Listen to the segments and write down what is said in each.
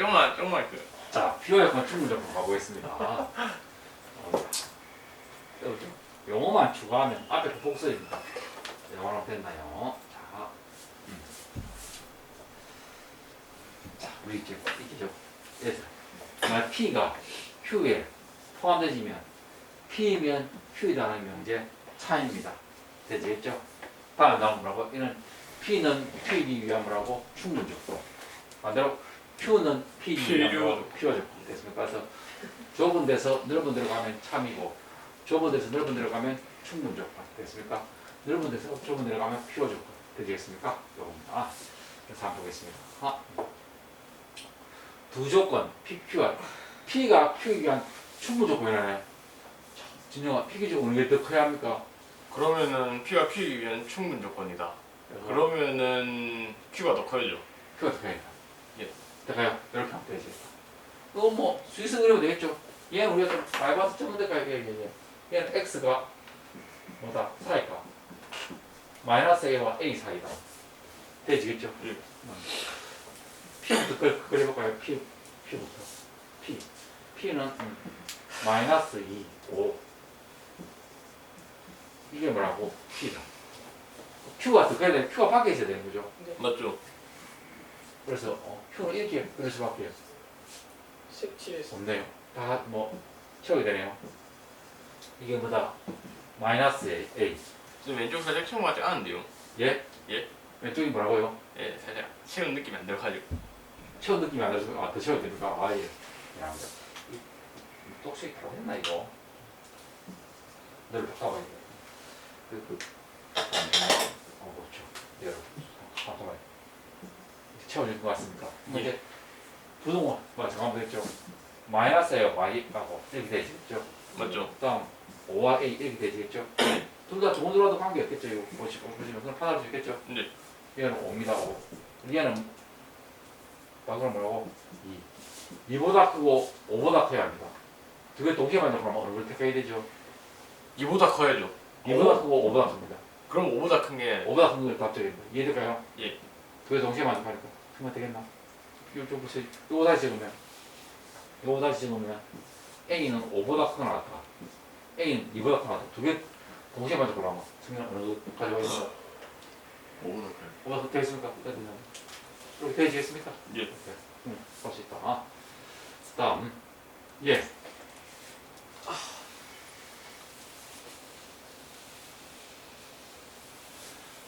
좀만 좀만 그 자, 약관 충분 적으로 가보겠습니다. 어, 여기죠. 영어만 추가하면 앞에 그 복수입니다. 영어로 됐나요? 자, 음. 자, 우리 이제 이게죠. 얘들, 만약 P가 Q에 포함되지면 P면 Q이라는 명제 차입니다. 되겠죠? 다음 나온 뭐라고? 이는 P는 Q이기 위한 뭐라고? 충분적도. 반대로 Q는 P이기 위한 필요. 필요적도. 됐습니까? 그래서 좁은 데서 넓은 데로 가면 참이고 좁은 데서 넓은 데로 가면 충분적도. 됐습니까? 넓은 데서 좁은 데로 가면 필요적도. 되겠습니까? 요겁니다. 그래서 한번 보겠습니다. 하나, 두 조건 PQ와 P가 Q이기 위한 충분 조건이라네. 진영아, P 기준 어느 게더 커야 합니까? 그러면은 P가 위한 충분 조건이다. 그러면은 Q가 더 커야죠. Q가 더 커야 될까요? 이렇게 하면 되지. 이거 뭐 수익성 그리면 되겠죠? 얘는 우리가 좀 봐서 적은 데까지 얘기해. 얘는 X가 뭐다? 사이가 마이너스 A와 A 사이다. 되지겠죠? 예. 음. P부터 그- 그려볼까요? P, P부터. P. P는 음, 마이너스 2, 5. 이게 뭐라고? P다. Q가 더 커야 돼. Q가 밖에 있어야 되는 거죠. 맞죠? 그래서 어, Q는 이렇게 그릴 수밖에 색칠해서 없네요. 다 뭐 채우게 되네요. 이게 뭐다? 마이너스 A. A. 지금 왼쪽 살짝 채운 것 같지 않은데요? 예? 예? 왼쪽이 뭐라고요? 예, 살짝 채운 느낌이 안 들어가지고. 채운 느낌이 안 나서 아, 더 채워야 됩니까? 아, 예. 미안합니다. 다 했나, 이거? 늘 바꿔봐야 돼. 그, 그, 안 되나? 어, 그렇죠. 여러분. 잠깐만. 채워질 것 같습니까? 예. 이제 부동원, 뭐, 됐죠? 마이너스에 Y하고 이렇게 되시겠죠? 맞죠? 다음 5와 A 이렇게 되시겠죠? 둘 다 좋은 들어도 관계 없겠죠? 이거 보시- 보시면 그럼 판단할 수 있겠죠? 네. 얘는 5입니다. 5. 얘는 방금 뭐라고? 2. 2보다 크고 5보다 커야 합니다. 두 개 동시에 그럼 어느 걸 택해야 되죠? 2보다 커야죠. 2보다 크고 5보다 큽니다. 그럼 5보다 큰 게 5보다 큰 걸 답적입니다. 이해될까요? 예. 두 개 동시에 만족하니까 크면 되겠나? 이쪽 보세요. 이거 다시 적으면 이거 다시 적으면 A는 5보다 크거나 같다. A는 2보다 크거나 같다. 두개 동시에 만족하면 승리는 어느 거 가져가야 된다? 5보다 커요. 5보다 되겠습니까? 이렇게 되시겠습니까? 예. 응, 볼수 있다. 아. 다음, 예.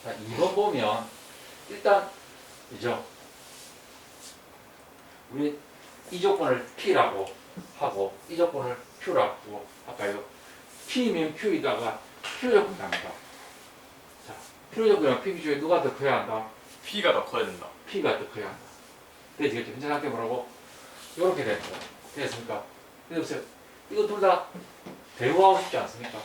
자, 2번 보면, 일단, 이죠. 우리 이 조건을 P라고 하고, 이 조건을 Q라고 할까요? P면 Q이다가 필요 조건이 합니다. 자, 필요 조건이랑 P 기준에 누가 더 커야 한다? P가 더 커야 된다. P가 더 커야 한다. 되지겠죠? 현재 상태 뭐라고? 이렇게 되는 거. 됐습니까? 근데 보세요. 이거 둘 다 대우하고 싶지 않습니까?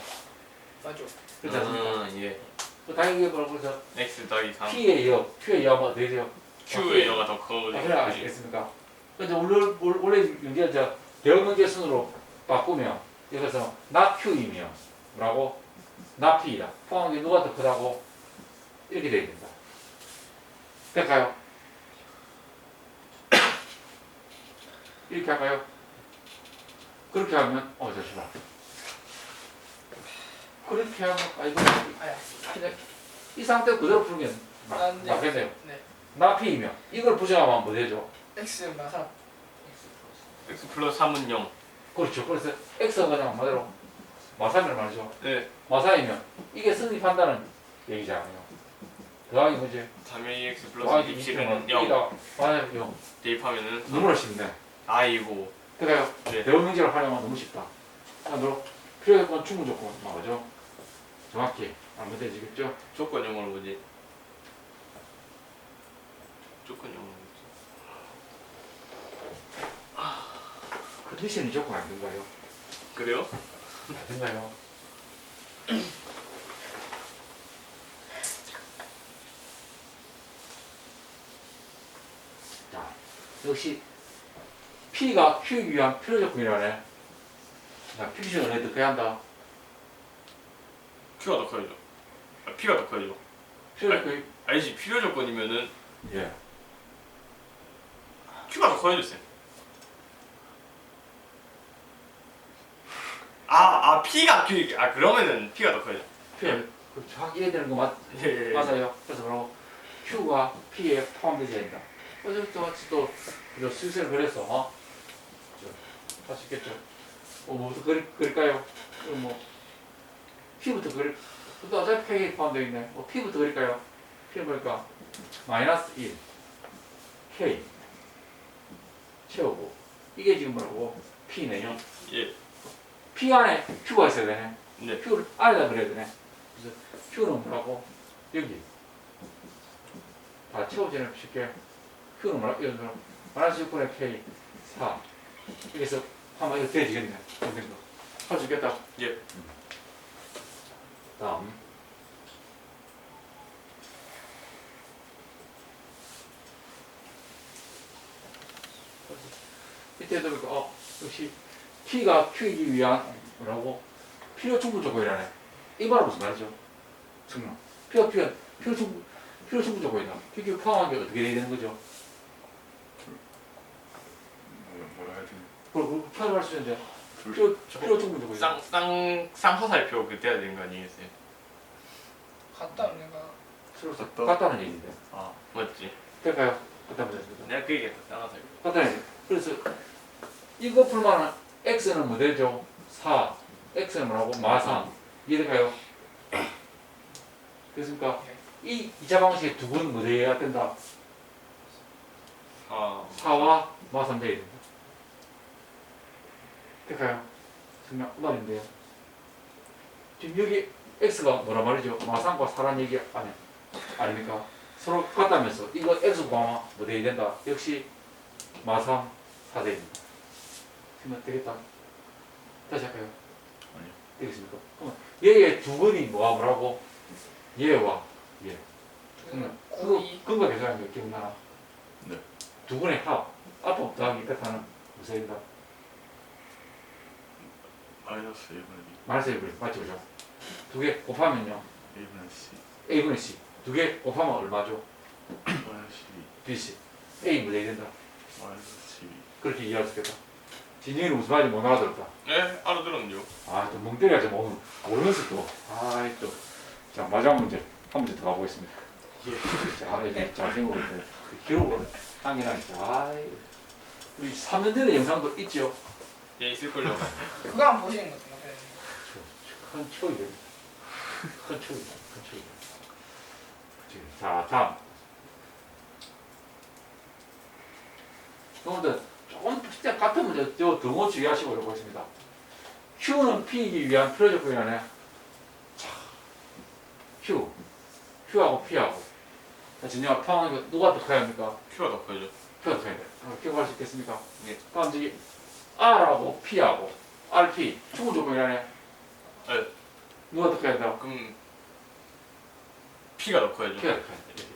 맞죠? 그렇지 않습니까? 아, 예. 그 당연히 뭐라고 그래서 X 더하기 3. P의 여, Q의 여가 어떻게 돼요? Q의 여가 더 아, 그래. 아시겠습니까? 근데 원래, 원래- 원래 문제 저 대응 문제 순으로 바꾸면 여기서 나 Q이면 뭐라고? 나 P이다. 포함한 게 누가 더 크다고? 이렇게 돼야 된다. 될까요? 이렇게 할까요? 그렇게 하면 어 잠시만. 그렇게 하면 아. 그냥 이 상태 그대로 풀면 막- 아, 네. 맞겠네요. 네. 나 P이면 이걸 부정하면 뭐 되죠? X 마사. X 플러스 3은 0. 그렇죠. 그래서 X가 그냥 한마디로 마사면 말이죠. 네. 마사이면 이게 성립한다는 얘기잖아요. 더하기 뭐지? 3의 X 플러스 더하기 27은 0. 0. 맞아요. 0. 대입하면은 너무나 쉽네. I고. 그래요. 네. 대원 명제를 활용하면 너무 쉽다. 반대로 필요 조건 충분 조건 맞죠? 정확히 알면 되지겠죠? 조건 영어로 뭐지? 조건 영어로 뭐지? 컨디션이 조건 안 된가요? 그래요? 안 된가요? 자, 역시 P가 Q이기 위한 필요 조건이라네. 자, P 기준을 왜 어떻게 한다? Q가 더 커야죠. 아, P가 더 커야죠. 필요 조건이 알지? 필요 조건이면은 예. Q가 더 커야죠, 쌤. 아 P가 Q 아 그러면은 P가 더 커요. 그 정확히 이해되는 거 맞, 예, 예. 맞아요. 그래서 바로 Q가 P에 포함되지 않는다. 어제부터 또 이거 슬슬 그래서 어? 할수 있겠죠. 어, 뭐부터 그릴, 그릴까요? 그럼 뭐 P부터 그릴 또 어차피 K에 포함되어 있네. 뭐 P부터 그릴까요? P는 뭘까? 마이너스 1 K 채우고 이게 지금 뭐라고? P네요. 예. P 안에 Q가 있어야 되네. 네. Q를 안에다 그려야 되네. 그래서 Q는 뭐라고? 여기. 다 채워지는 쉽게. Q는 뭐라? 이런 거. 마이너스 6분의 K 4. 여기서 한번 이거 돼지겠네. 이런 거. 할수 있겠다. 예. 다음. 보니까 어 역시 P가 Q이기 위한 뭐라고 필요 충분 조건이라네. 이 말은 무슨 말이죠? 정말 P가 Q가 필요 충분 필요 충분 조건이다. PQ 포함한 게 어떻게 돼야 되는 거죠? 뭐라 해야 되지? 그걸 표현할 수 있는데 둘. 필요 필요 충분 조건이다. 쌍쌍 쌍서살표 그 돼야 되는 거 아니겠어요? 갔다 내가 서로 같다. 같다는 얘기인데. 아, 맞지? 될까요? 같다면 됩니다. 내가 그 얘기했어 쌍서살표. 같다는 얘기. 그래서 이거 풀만은 x는 뭐 되죠? 4. x는 뭐라고? 마상. 이해될까요? 됐습니까? 이 2차 방식의 두 분뭐 돼야 된다? 아 4와 마상 돼야 된다. 될까요? 정말 말인데요. 지금 여기 x가 뭐란 말이죠? 마상과 4란 얘기 아니, 아닙니까? 서로 같다면서 이거 x 과뭐 돼야 된다? 역시 마상 4돼야 된다. 그러면 되겠다. 다시 할까요? 아니요. 되겠습니까? 그러면 얘의 두 근이 뭐가 뭐라고? 얘와 얘. 그러면 그거 구이 근거 계산하는 거 기억나나? 네. 두 근의 합, 알파 더하기 무슨 얘기다? 마이너스 1분의 마이너스 1분의 맞죠, 그죠? 두 개 곱하면요. 2, 1분의 C, A분의 C. 두 개 곱하면 얼마죠? 마이너스 12, BC. A 뭐 돼야 된다. 마이너스 12. 그렇게 이해할 수 있겠다. 진영이는 무슨 말인지 못 알아들었다. 네 알아들었는데요. 아, 또 멍때리가 좀 오늘 모르면서 또. 아, 또. 자, 마지막 문제. 한 문제 더 가보겠습니다. 자, 이제 잘생기고 있는데. 기록을 당기나 있다. 아, 우리 3년 전에 영상도 있죠? 예 있을걸요. 그거 한번 보시는 것도 나쁘지 큰 추억이에요. 큰 추억이다. 큰 추억이다. 그치. 자, 다음. 여러분들 조금 진짜 같은 문제 저 등호 주의하시고 해보겠습니다. Q는 P이기 위한 필요 조건이라네. 자, Q. Q하고 P하고. 자, 진영아 거 누가 더 커야 합니까? Q가 더 커죠. Q가 더 커야 돼. 어, 기억할 수 있겠습니까? 네. 다음 저기 R하고 P하고 RP 충분 조건이라네. 네. 누가 더 커야 된다? 그럼 P가 더 커야죠. P가 더 커야 돼.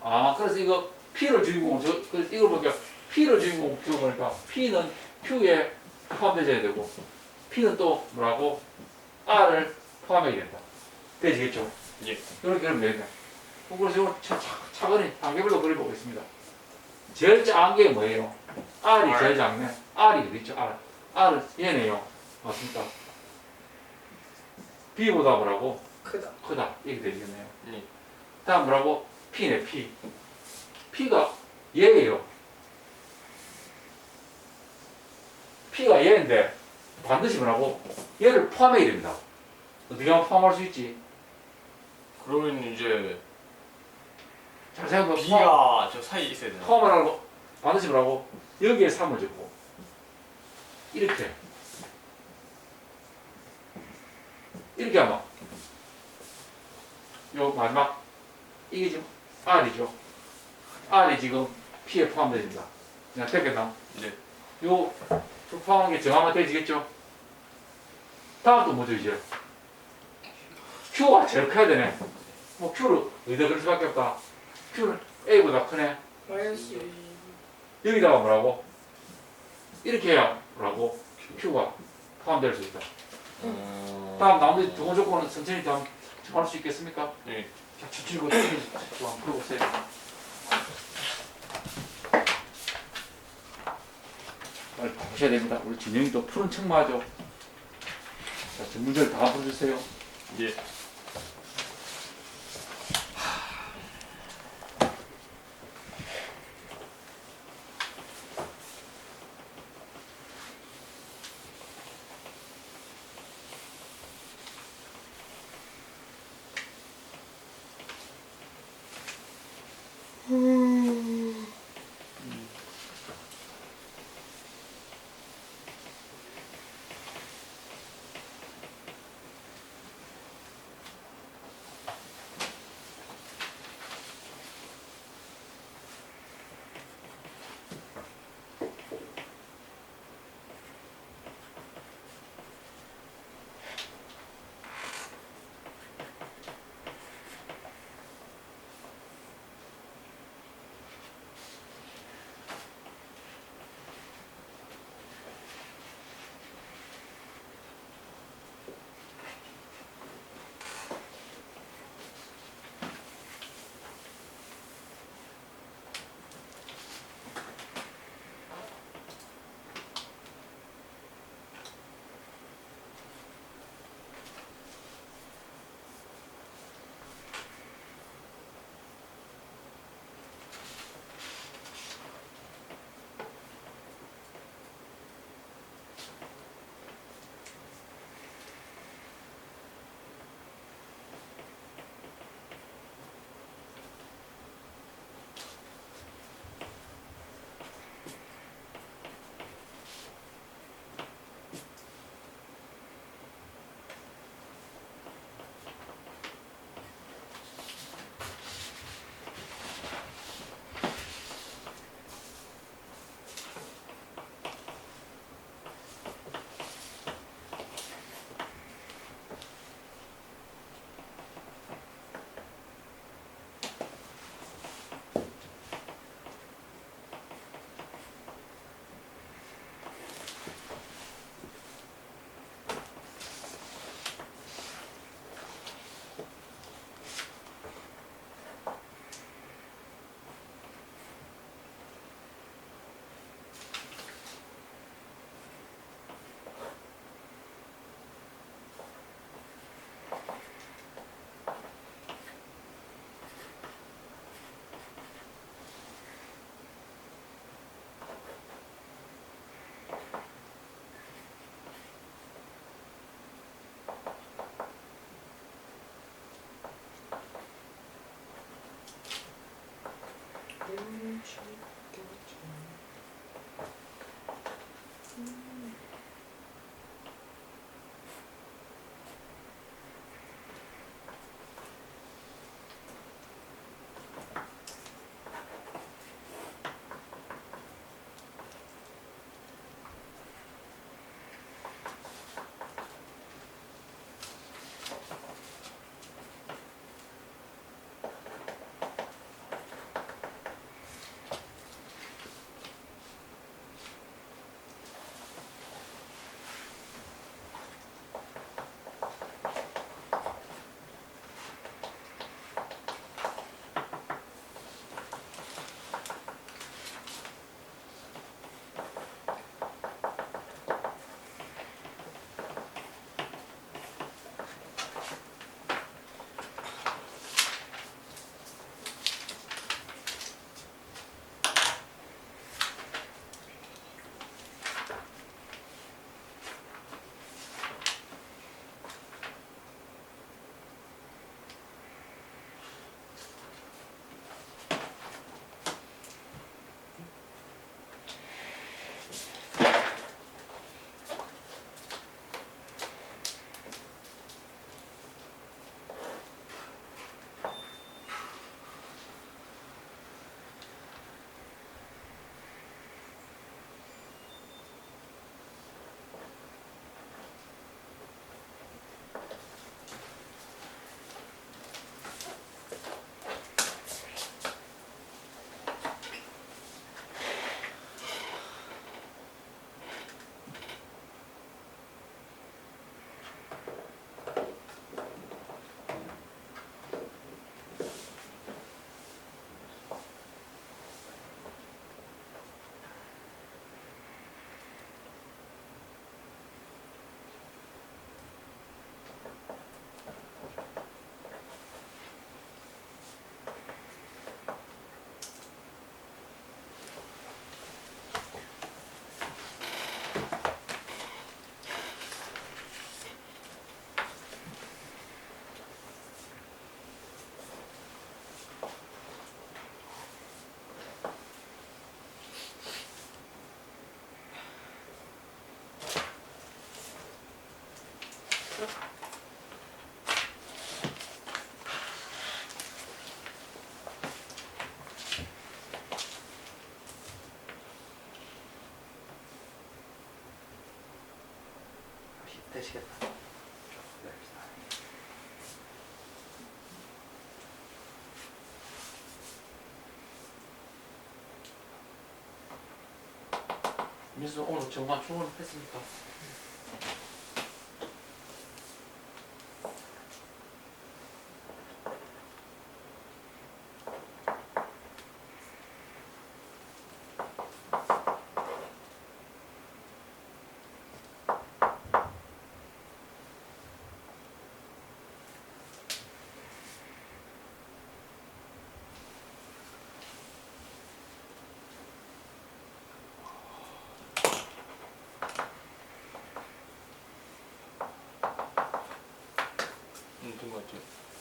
아, 그래서 이거 P를 주인공, 저, 그, 이걸 보니까 P를 주인공 두 보니까 P는 Q에 포함되어야 되고 P는 또 뭐라고? R을 포함해야 된다. 되지겠죠? 예. 이렇게 그리면 되겠네. 그럼 그래서 이거 차, 차, 차근히 단계별로 그려보겠습니다. 제일 작은 게 뭐예요? R이 제일 작네. R이 어디 있죠? R. R은 얘네요. 맞습니까? B보다 뭐라고? 크다 크다. 이렇게 되겠네요. 예. 다음 뭐라고? P네, P. P가 얘예요. P가 얘인데 반드시 뭐라고? 얘를 포함해야 됩니다. 어떻게 하면 포함할 수 있지? 그러면 이제 잘 생각해봐. 포함, B가 저 사이에 있어야 되나? 포함을 하고 반드시 뭐라고? 여기에 3을 줬고 이렇게 이렇게 하면 요 마지막 이게 지금 R이죠. R이 지금 P에 포함됩니다. 그냥 됐겠나? 네. 요 포함한 게 정하면 되지겠죠? 다음 또 뭐죠 이제? Q가 제일 커야 되네. 뭐 Q를 어디다 그릴 수밖에 없다. Q는 A보다 크네. 마이너스 여기다가 뭐라고? 이렇게 해야 뭐라고? Q가 포함될 수 있다. 음... 다음 나머지 두 번째 조건은 천천히 좀 정할 수 있겠습니까? 네. 자, 추출고 추출고 한번 풀어보세요. 정말 바꾸셔야 됩니다. 우리 진영이도 푸른 책마저 자, 문제를 다 풀어주세요. 예. gente. 되시겠다. 기다립시다. 민수 오늘 정말 출근했습니까?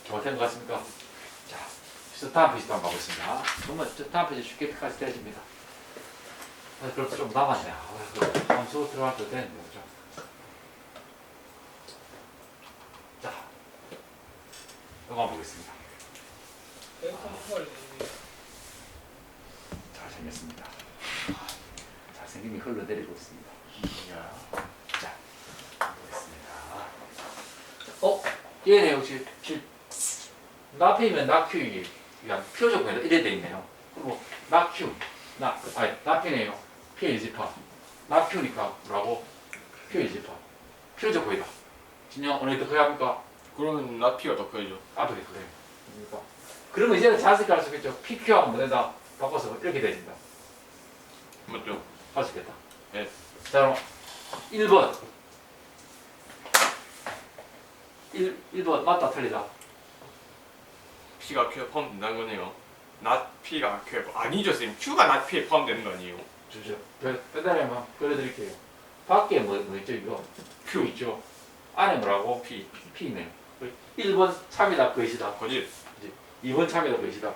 좋된 것 같습니까? 자, 그래서 페이지 한번 가보겠습니다. 정말 저 다음 페이지 쉽게 끝까지 떼집니다. 아, 그래도 좀 남았네. 아, 그 함수 들어갈 때 되는데, 그죠? 자, 이거 보겠습니다. 헐. 잘생겼습니다. 잘생김이 흘러내리고 있습니다. 자, 보겠습니다. 어? 얘네 혹시 실 나피면 나큐이 그냥 표적에서 이래 돼 있네요. 그리고 나큐, 나 아니 나피네요. 피해지파. 나큐니까 뭐라고? 피해지파. 표적 거이다. 진영 오늘 더 합니까? 그러면 나피가 더 커야죠. 아도 그래. 그러니까 그러면 이제는 자연스럽게 할수 있겠죠. PQ하고 뭐다 바꿔서 이렇게 되진다. 맞죠? 할 수 있겠다. 네. 자, 그럼 1번. 1, 1번 맞다 틀리다. P가 Q에 포함된다는 거네요. 낫 P가 Q에 포- 아니죠, 선생님. Q가 낫 P에 포함되는 거 아니에요? 주죠. 빼달에 한번 그려드릴게요. 밖에 뭐, 뭐 있죠, 이거? Q 있죠. 안에 뭐라고? P. P네요. 1번 참이다, 것이다. 거짓. 2번 참이다, 것이다.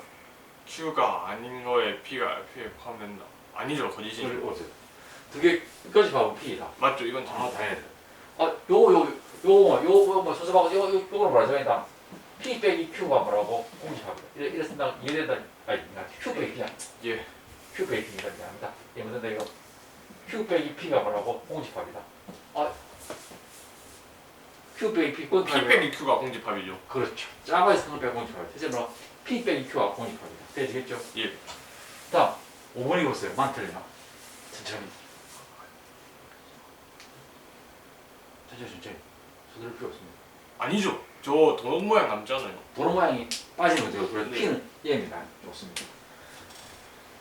Q가 아닌 거에 P가 Q에 포함된다. 아니죠, 거짓이. 두개 끝까지 봐보면 P다. 맞죠, 이건 아, 참. 당연히. 아, 요거, 요거, 요거, 요거, 뭐, 소수하고, 요거, 요거, 요거는 뭐라 정했다. P 빼기 Q가 뭐라고? 공식합니다. 이래, 이래 쓴다, 이해된다. 아니, 나 Q 빼기 P야. 예. Q 빼기 P가 미안합니다. 예, 무슨 이거. Q 빼기 P가 뭐라고? 공식합니다. 아, Q 빼기 P 꼰 P 빼기 Q가 공집합이죠. 그렇죠. 빼기 공식합니다. 대신 뭐, P 빼기 Q가 공식합니다. 되시겠죠? 예. 다음, 5번이 보세요. 많틀리나. 천천히. 천천히, 천천히. 서두를 필요 없습니다. 아니죠. 저 도넛 모양 남잖아요. 도로 모양이 빠지는 거죠. 그래서 네. P는 얘입니다. 좋습니다.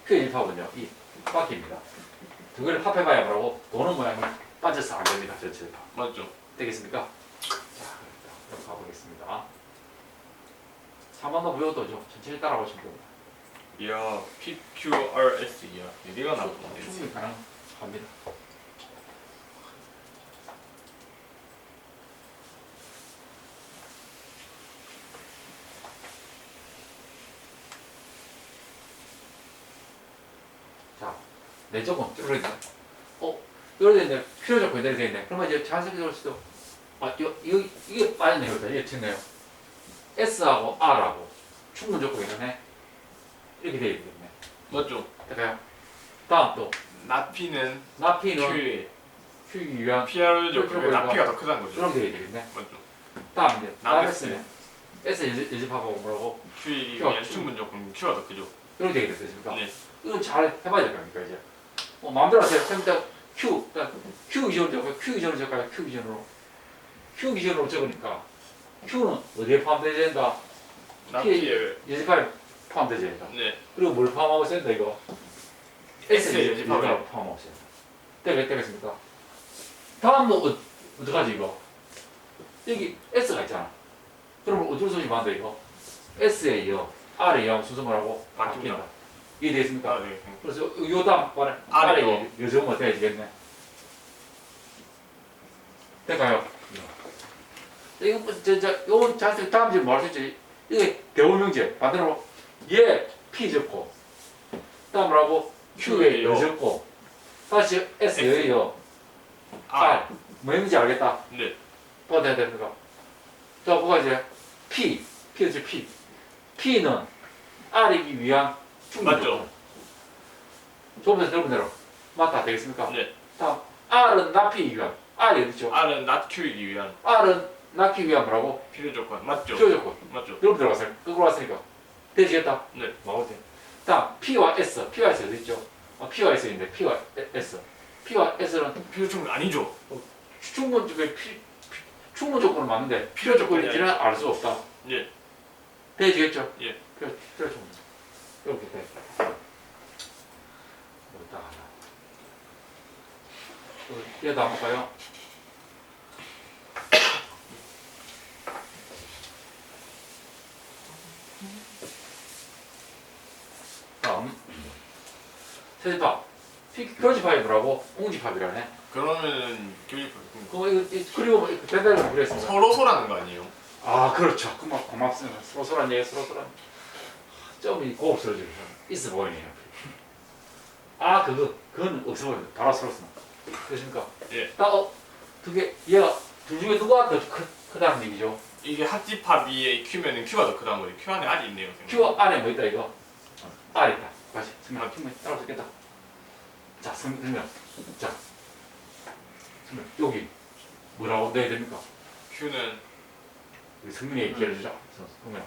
Q의 1파거든요. 이 바퀴입니다. 두 개를 합해봐야 뭐라고 도는 모양이 빠져서 안 됩니다. 전체 1파. 맞죠? 되겠습니까? 자, 그럼 가보겠습니다. 3번도 무효도죠. 천천히 따라오시면 됩니다. 이야, P, Q, R, S. 이야, 네 개가 나왔네. 충분히 가능합니다. 자, 내 쪽은 뚫어있네. 어, 뚫어있네. 필요적 배달이 되어 있네. 그러면 이제 자연스럽게 들을 수도. 아, 이거, 이거, 이게 빠졌네요. 이게 튀네요. S하고 R하고 충분 조건이 있네. 이렇게 되어 있겠네. 맞죠? 될까요? 다음 또, 나피는 유한 PR죠. 그렇죠, 그게 낫 그러니까. P가 더 크다는 거죠. 그렇게 되야 되겠네. 맞죠? 다음 이제 S. S는 S 연습, 연습하고 뭐라고 Q이면 충분 조건 Q가 더 크죠. 이렇게 되게 됐습니까? 네. 이건 잘 해봐야 될 겁니까 이제. 뭐 마음대로 하세요. 일단 Q, 일단 Q 기준으로 적어요. Q 기준으로 적어요. Q 기준으로. Q 기준으로 적으니까 Q는 어디에 포함되어야 된다? 낫 P- P에 연습하에 포함되어야 된다. 네. 그리고 뭘 포함하고 있어야 된다 이거? S에 연습하고 연습하에 포함하고 있어야 된다. 되겠, 되겠습니까? 다음은 어, 어떡하지 이거? 여기 S가 있잖아. 그러면 어쩔 수 없이 만다 이거? S에 이어 R에 이어 순서를 하고. 바뀐다. 이해되겠습니까? 아, 네. 그래서 요 다음 R에 R에 요즘은 어떻게 되겠네? 될까요? 이거 뭐, 저, 저, 요 자세 다음 주에 뭐할수 있지? 이게 대오명제 반대로 얘 P 적고 다음으로 Q에 여 적고 다시 S 여에 여 R. R 뭐 했는지 알겠다? 네. 받아야 됩니까? 자, 뭐가 이제 P, P죠 P. P는 R이기 위한 맞죠. 조건. 조금에서 넓은 대로 맞다 되겠습니까? 네. 다음 R은 납히이기 위한 R이 어디죠? R은 not Q이기 위한 R은 낳기 위한 뭐라고? 필요 조건 맞죠? 필요 조건. 맞죠? 넓은 데로 갔어요. 거꾸로 왔으니까 되시겠다? 네. 뭐지? 다음 P와 S, P와 S 어디 있죠? 어, P와 S 있는데 P와 S. P와 S는 필요 조건 아니죠? 충분 조건 충분 조건은 맞는데 필요 조건인지는 알 수 없다. 예. 되시겠죠? 예. 필요, 필요 조건. 이렇게 돼. 여기다 하나. 어, 한번 볼까요? 다음. 세제파. 교집합이라고 공집합이라네. 그러면은 교육 그거 이거 이- 그리고 배달을 그랬습니다. 서로 소라는 거 아니에요? 아 그렇죠. 고맙 고맙습니다. 소소한 얘기 소소한. 좀이 고급스러워지고 있어 보이네요. 아 그거 그건 없어 보여요. 바로 스러스. 그렇습니까? 예. 나어두개 얘가 둘 중에 누가 더 크, 크다는 얘기죠. 이게 합집합이 Q면은 Q가 더 크다는 거지. Q 안에 R이 있네요. Q 안에 뭐 있다 이거? R 있다. 다시 승명 충분히 따라올 수 있겠다. 자 승명 자 승명 여기 뭐라고 넣어야 됩니까? Q는 우리 승민이 얘기해 주자. 승명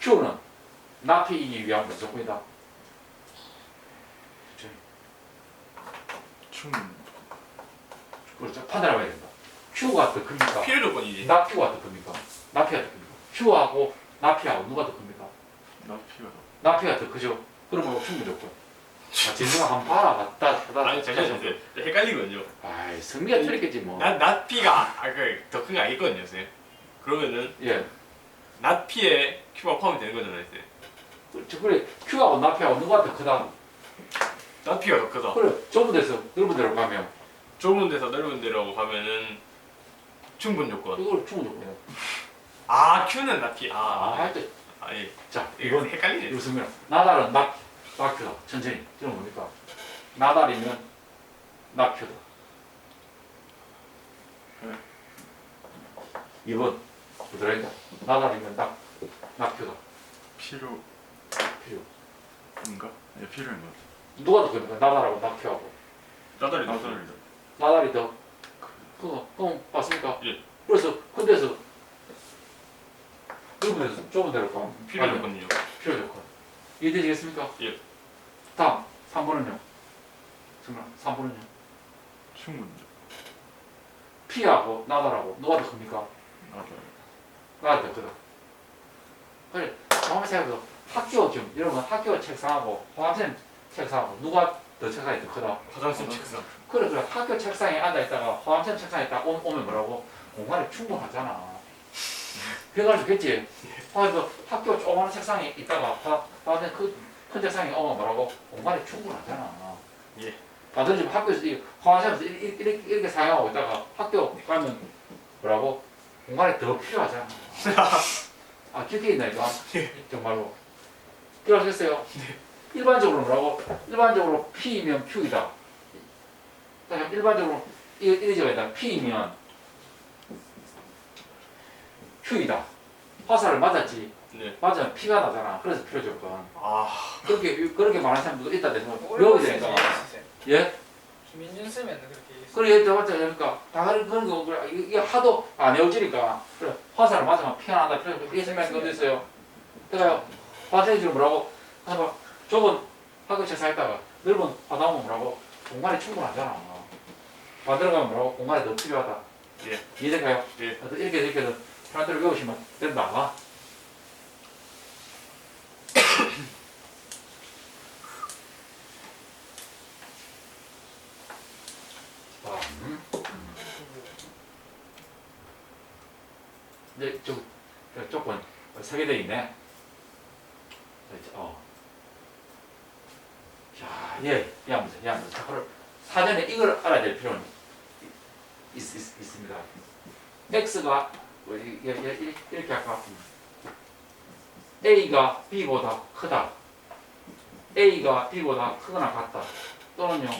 Q는 납히이기 위한 무조건이다. 그렇죠. 판단해 봐야 된다. Q가 더 큽니까? 필요 조건이지. 납표가 더 큽니까? 납피가 더 큽니까? Q하고 납피하고 누가 더 큽니까? 나피가 납피가 더 크죠. 그러면 충분 조건. 아, 진수가 한번 봐라. 맞다. 맞다. 아니 잠시만요. 헷갈리거든요. 아이, 승리가 틀렸겠지 뭐. 나 나피가 아그더 큰거 아니거든요, 선생님. 그러면은 예. 나피에 Q가 포함이 되는 거잖아요, 선생님. 그렇죠. 그래. Q하고 납피하고 누가 더 크다? 나피가 더 크다. 그래. 좁은 데서 넓은 데로 가면 좁은 데서 넓은 데로 가면은 충분 조건. 이걸 충분 조건이야. 아 Q는 나피. 아, 아, 할 때. 아 예. 자, 이건 헷갈리네. 승민. 나달은 납, 납표다. 천천히. 이건 뭡니까? 나달이면 납표다. 네. 2번. 부드러운다. 나달이면 납, 납표다. 필요 필요. 인가? 예 필요인 것 같아 누가 더? 나달하고 납표하고. 나다리 나다리다 나달이 더. 그거, 그럼 맞습니까? 예. 그래서 넓은 데서 좁은 데로 가면 필요 가면 조건이요. 필요 조건. 이해되시겠습니까? 예. 다음 3번은요. 정말 3번은요. 충분 P하고 나달하고 누가 더 큽니까? 나달 더 크다. 그래, 한번 생각해서 학교 좀 이러면 학교 책상하고 화학생 책상하고 누가 더 책상이 더 크다? 화장실 책상. 그래 그래 학교 책상에 앉아 있다가 화학생 책상에 딱 오- 오면 뭐라고 공간이 충분하잖아. 그래가지고 겠지. 그래서 학교 조그마한 책상에 있다가 화- 화학생 큰, 큰 책상에 오면 뭐라고 공간이 충분하잖아. 예. 지금 학교에서 이 화장실에서 이- 이- 이렇게, 이렇게 사용하고 있다가 학교 가면 뭐라고 공간이 더 필요하잖아. 아 깊게 있나니까 정말로 필요하겠어요. 일반적으로 뭐라고? 일반적으로 P면 Q이다. 일반적으로 이- 이래 적어야 P면 Q이다. 화살을 맞았지. 네. 맞으면 피가 나잖아. 그래서 필요 조건. 아 그렇게 그렇게 말하는 사람도 있다 외워야 봤어요, 되니까. 쌤. 예? 김민준 쌤이 그렇게 얘기했어요. 그래 얘도 맞잖아 그러니까 다른 그런 거 그래, 이게 하도 안 외워지니까 그래 화살을 맞으면 피가 난다 그래 이게 생각이 어디 있어요 그래요 지금 뭐라고 하봐 좁은 학교 책상 있다가 넓은 화장은 뭐라고 공간이 충분하잖아 만들어 가면 뭐라고 공간이 더 필요하다 예. 이해될까요? 예. 이렇게 이렇게 사람들을 외우시면 된다 아, 음. 이제 좀저 조건 세개 돼 있네. 어. 자, 예, 이해하면서, 이해하면서. 자, 그럼 사전에 이걸 알아야 될 필요는 있, 있, 있습니다. x가 뭐, 이- 이렇게 할까? a가 b보다 크다. a가 b보다 크거나 같다. 또는요,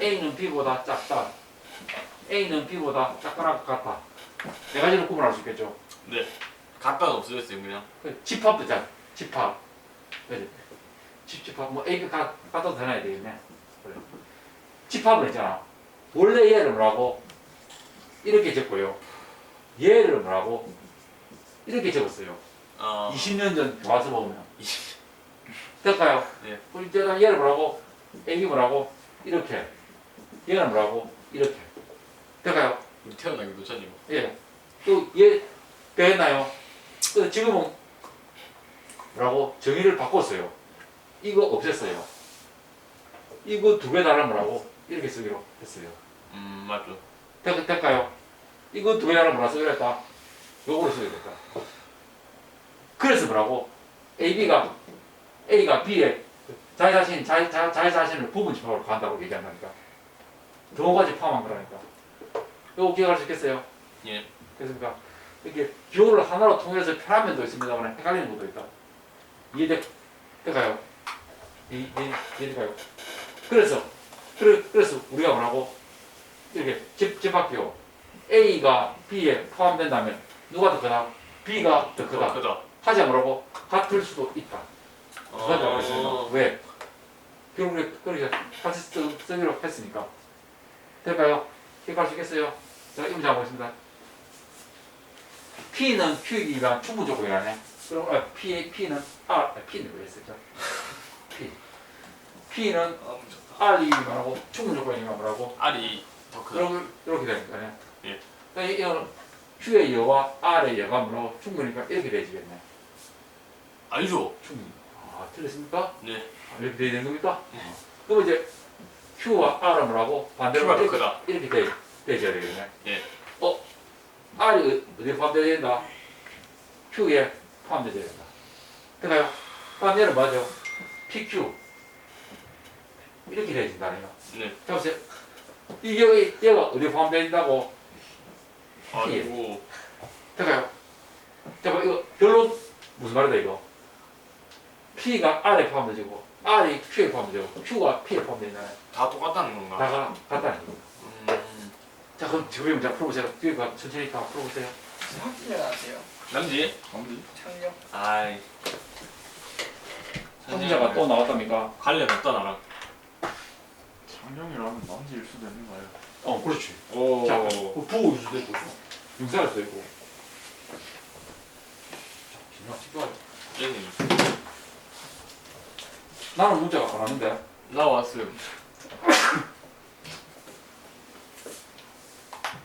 a는 b보다 작다. a는 b보다 작거나 같다. 네 가지로 구분할 수 있겠죠. 네. 갖다 없어졌어요 그냥. 그 집합도 자, 집합. 그지? 집, 집합, 뭐, A, 가, 갖다 대놔야 되겠네. 그래. 집합은 있잖아. 원래 얘를 뭐라고? 이렇게 적고요. 얘를 뭐라고? 이렇게 적었어요. 어. 20년 전 와서 보면. 20. 될까요? 네. 우리 이제 얘를 뭐라고? A 뭐라고? 이렇게. 얘는 뭐라고? 이렇게. 될까요? 우리 태어나기 도 전이고. 예. 또얘 되나요? 그래서 지금은 뭐라고 정의를 바꿨어요. 이거 없앴어요. 이거 두배 달라면 뭐라고 이렇게 쓰기로 했어요. 음 맞죠. 될, 될까요? 이거 두배 달라면 뭐라 쓰기로 했다? 요거로 쓰기로 했다. 그래서 뭐라고 AB가 A가 B에 자기 자신 자기, 자, 자기 자신을 부분 집합으로 간다고 얘기한다니까. 두 가지 포함한 거라니까. 요거 기억할 수 있겠어요? 예. 그렇습니까? 이렇게 기호를 하나로 통일해서 편한 면도 있습니다만 헷갈리는 것도 있다. 이해돼? 될까요? 이- 이해, 이해될까요? 그래서, 그래, 그래서 우리가 뭐라고? 이렇게 집, 집합기호. A가 B에 포함된다면 누가 더 크다? B가 더 크다. 크다. 하자 뭐라고? 같을 수도 있다. 알고 있습니다. 어. 왜? 결국에 그렇게 같이 쓰, 쓰기로 했으니까. 될까요? 기억할 수 있겠어요? 자, 이 문제 한번 보겠습니다. P는 Q이기가 충분 조건이라네. 그럼 아, P, P는 R, 아, P는 왜 했을까? P. P는 아, 무섭다. R이 뭐라고? 충분 조건이가 뭐라고? 알이 더 크다. 이렇게, 이렇게 되니까. 네. 예. 그러니까 이건 Q의 여와 R의 여가 뭐라고? 충분이니까 이렇게 되지겠네. 알죠. 충분. 아, 틀렸습니까? 네. 아, 이렇게 되는 겁니까? 네. 그럼 이제 Q와 R은 뭐라고? 반대로 Q가 더 이렇게, 크다. 이렇게 돼, 되져야 되겠네. 예. 어? R이 어디에 포함되어야 된다? Q에 포함되어야 된다. 그럼 얘는 맞죠? PQ. 이렇게 돼진다네요. 네. 자, 보세요. 이게, 얘가 어디에 포함되어 있다고? 아이고. 자, 봐, 이거 결론 무슨 말이다, 이거? P가 R에 포함되지고, R이 Q에 포함되고, Q가 P에 포함되잖아요. 다 똑같다는 건가? 다가 같다는 거죠. 음. 자, 그럼 지금 문제 풀어보세요. 뒤에 가 천천히 다 풀어보세요. 학기를 나세요. 남지? 엄지? 창력. 아이. 문제가 또 나왔답니까? 관련 없다 나랑. 창령이라면 남지 일 수도 있는 거예요. 어, 그렇지. 오. 자, 그 부호 수도 있고, 용사일 수도 있고. 자, 진짜 집중하자. 쟤님 나는 문제가 안 왔는데. 나 왔어요.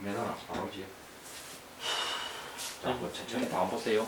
매달 안 오지. 자, 한번 천천히 다 한번 보세요.